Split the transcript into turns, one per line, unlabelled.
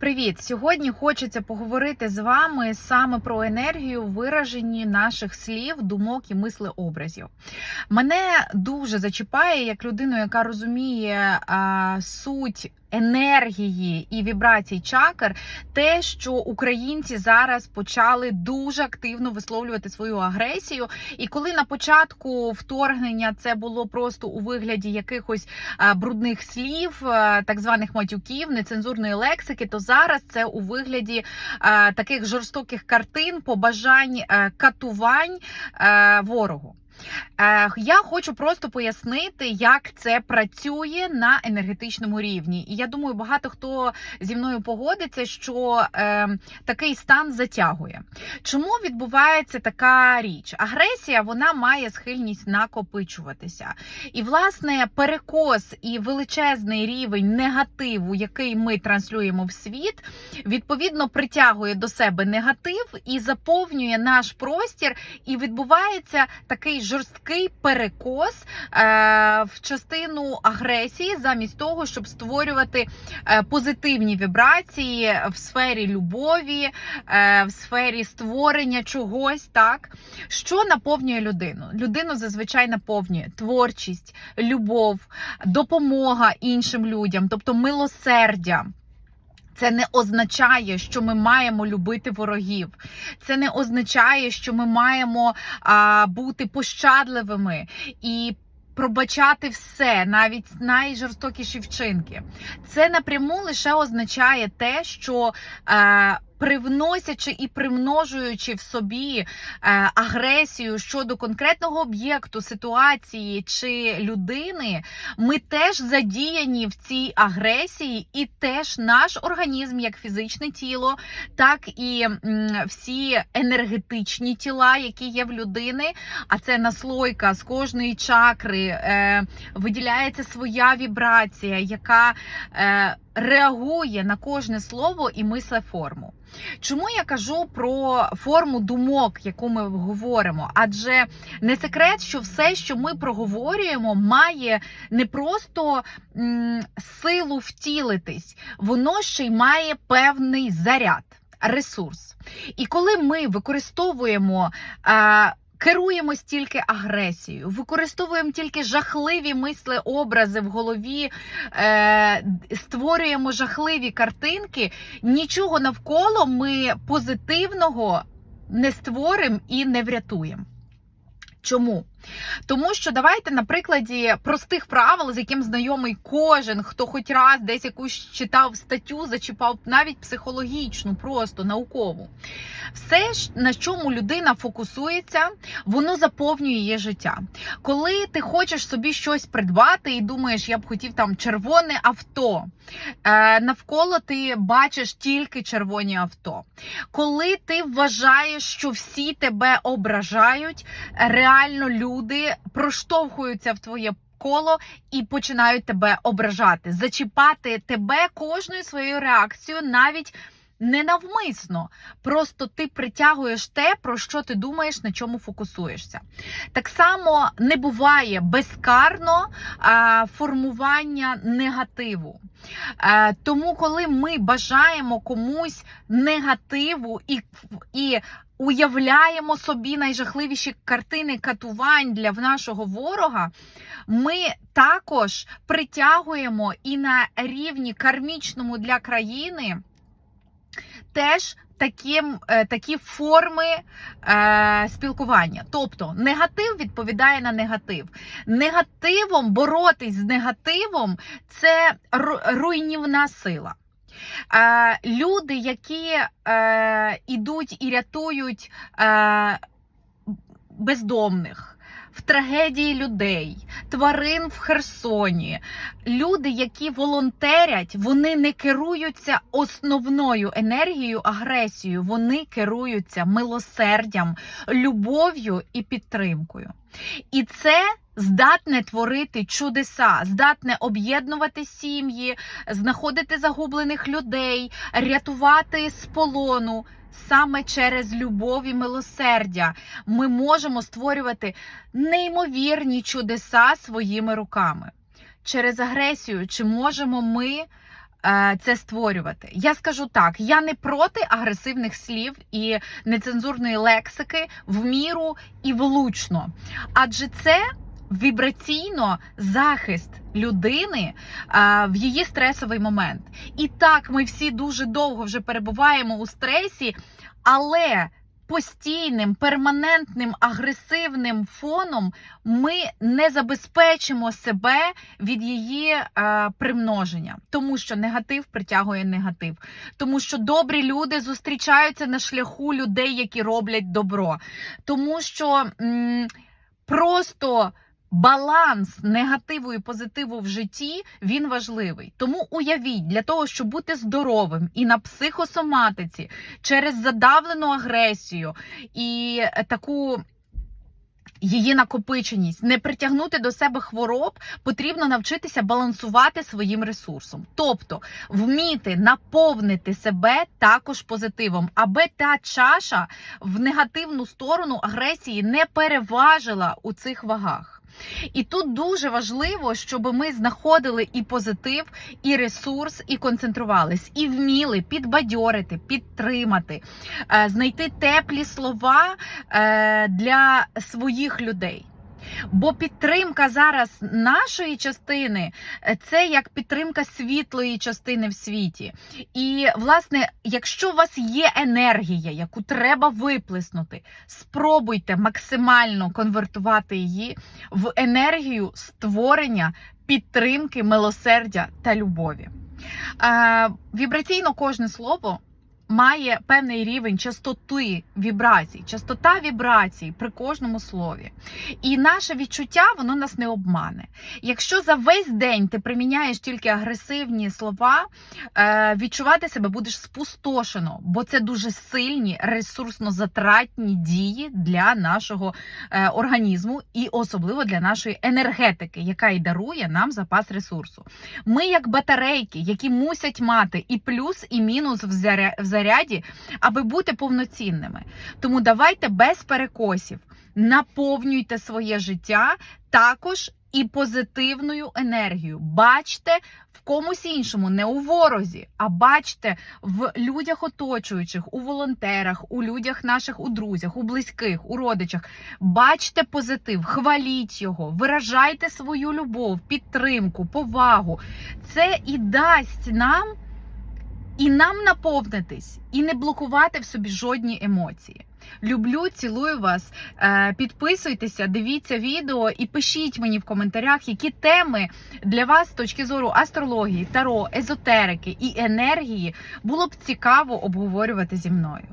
Привіт! Сьогодні хочеться поговорити з вами саме про енергію вираженні наших слів, думок і мислеобразів. Мене дуже зачіпає як людину, яка розуміє а, суть. Енергії і вібрацій чакр, те, що українці зараз почали дуже активно висловлювати свою агресію. І коли на початку вторгнення це було просто у вигляді якихось брудних слів, так званих матюків, нецензурної лексики, то зараз це у вигляді таких жорстоких картин, побажань, катувань ворогу. Е, Я хочу просто пояснити, як це працює на енергетичному рівні. І я думаю, багато хто зі мною погодиться, що е, такий стан затягує. Чому відбувається така річ? Агресія вона має схильність накопичуватися. І, власне, перекос і величезний рівень негативу, який ми транслюємо в світ, відповідно притягує до себе негатив і заповнює наш простір, і відбувається такий жорсткий перекос е, в частину агресії, замість того, щоб створювати е, позитивні вібрації в сфері любові, е, в сфері створення чогось, так що наповнює людину. Людину зазвичай наповнює творчість, любов, допомога іншим людям, тобто милосердя. Це не означає, що ми маємо любити ворогів. Це не означає, що ми маємо а, бути пощадливими і. Пробачати все, навіть найжорстокіші вчинки. Це напряму лише означає те, що е, привносячи і примножуючи в собі е, агресію щодо конкретного об'єкту, ситуації чи людини, ми теж задіяні в цій агресії, і теж наш організм, як фізичне тіло, так і всі енергетичні тіла, які є в людини. А це наслойка з кожної чакри е, виділяється своя вібрація, яка е, реагує на кожне слово і мисле форму. Чому я кажу про форму думок, яку ми говоримо? Адже не секрет, що все, що ми проговорюємо, має не просто м, силу втілитись, воно ще й має певний заряд, ресурс. І коли ми використовуємо. Е, Керуємось тільки агресією, використовуємо тільки жахливі мисли, образи в голові, е, створюємо жахливі картинки. Нічого навколо ми позитивного не створимо і не врятуємо. Чому? Тому що давайте на прикладі простих правил, з яким знайомий кожен, хто хоч раз десь якусь читав статтю, зачіпав навіть психологічну, просто наукову. Все, на чому людина фокусується, воно заповнює її життя. Коли ти хочеш собі щось придбати і думаєш, я б хотів там червоне авто, е, навколо ти бачиш тільки червоні авто. Коли ти вважаєш, що всі тебе ображають, реально люди люди проштовхуються в твоє коло і починають тебе ображати, зачіпати тебе кожною своєю реакцією, навіть ненавмисно. Просто ти притягуєш те, про що ти думаєш, на чому фокусуєшся. Так само не буває безкарно а, формування негативу. А, тому, коли ми бажаємо комусь негативу і, і уявляємо собі найжахливіші картини катувань для нашого ворога, ми також притягуємо і на рівні кармічному для країни теж такі, такі форми е, спілкування. Тобто негатив відповідає на негатив. Негативом боротись з негативом це руйнівна сила. Е, люди, які е, ідуть і рятують е, бездомних. В трагедії людей, тварин в Херсоні, люди, які волонтерять, вони не керуються основною енергією, агресією, вони керуються милосердям, любов'ю і підтримкою. І це здатне творити чудеса, здатне об'єднувати сім'ї, знаходити загублених людей, рятувати з полону. Саме через любов і милосердя ми можемо створювати неймовірні чудеса своїми руками. Через агресію, чи можемо ми е, це створювати. Я скажу так: я не проти агресивних слів і нецензурної лексики в міру і влучно, адже це. Вібраційно захист людини а, в її стресовий момент. І так, ми всі дуже довго вже перебуваємо у стресі, але постійним, перманентним агресивним фоном ми не забезпечимо себе від її е, примноження, тому що негатив притягує негатив, тому що добрі люди зустрічаються на шляху людей, які роблять добро, тому що м, просто. Баланс негативу і позитиву в житті він важливий. Тому уявіть, для того, щоб бути здоровим і на психосоматиці через задавлену агресію і таку. Її накопиченість, не притягнути до себе хвороб, потрібно навчитися балансувати своїм ресурсом, тобто вміти наповнити себе також позитивом, аби та чаша в негативну сторону агресії не переважила у цих вагах. І тут дуже важливо, щоб ми знаходили і позитив, і ресурс, і концентрувались, і вміли підбадьорити, підтримати, е, знайти теплі слова е, для своїх людей. Бо підтримка зараз нашої частини е, це як підтримка світлої частини в світі. І, власне, якщо у вас є енергія, яку треба виплеснути, спробуйте максимально конвертувати її в енергію створення, підтримки, милосердя та любові. Е, вібраційно кожне слово. Має певний рівень частоти вібрацій, частота вібрацій при кожному слові. І наше відчуття воно нас не обмане. Якщо за весь день ти приміняєш тільки агресивні слова, е, відчувати себе будеш спустошено, бо це дуже сильні ресурсно затратні дії для нашого е, організму і особливо для нашої енергетики, яка і дарує нам запас ресурсу. Ми, як батарейки, які мусять мати і плюс, і мінус в заря- в заряді, аби бути повноцінними. Тому давайте без перекосів наповнюйте своє життя також і позитивною енергією. Бачте в комусь іншому, не у ворозі, а бачте в людях оточуючих, у волонтерах, у людях наших, у друзях, у близьких, у родичах. Бачте позитив, хваліть його, виражайте свою любов, підтримку, повагу. Це і дасть нам. І нам наповнитись, і не блокувати в собі жодні емоції. Люблю, цілую вас. Е, Підписуйтеся, дивіться відео і пишіть мені в коментарях, які теми для вас з точки зору астрології, таро, езотерики і енергії було б цікаво обговорювати зі мною.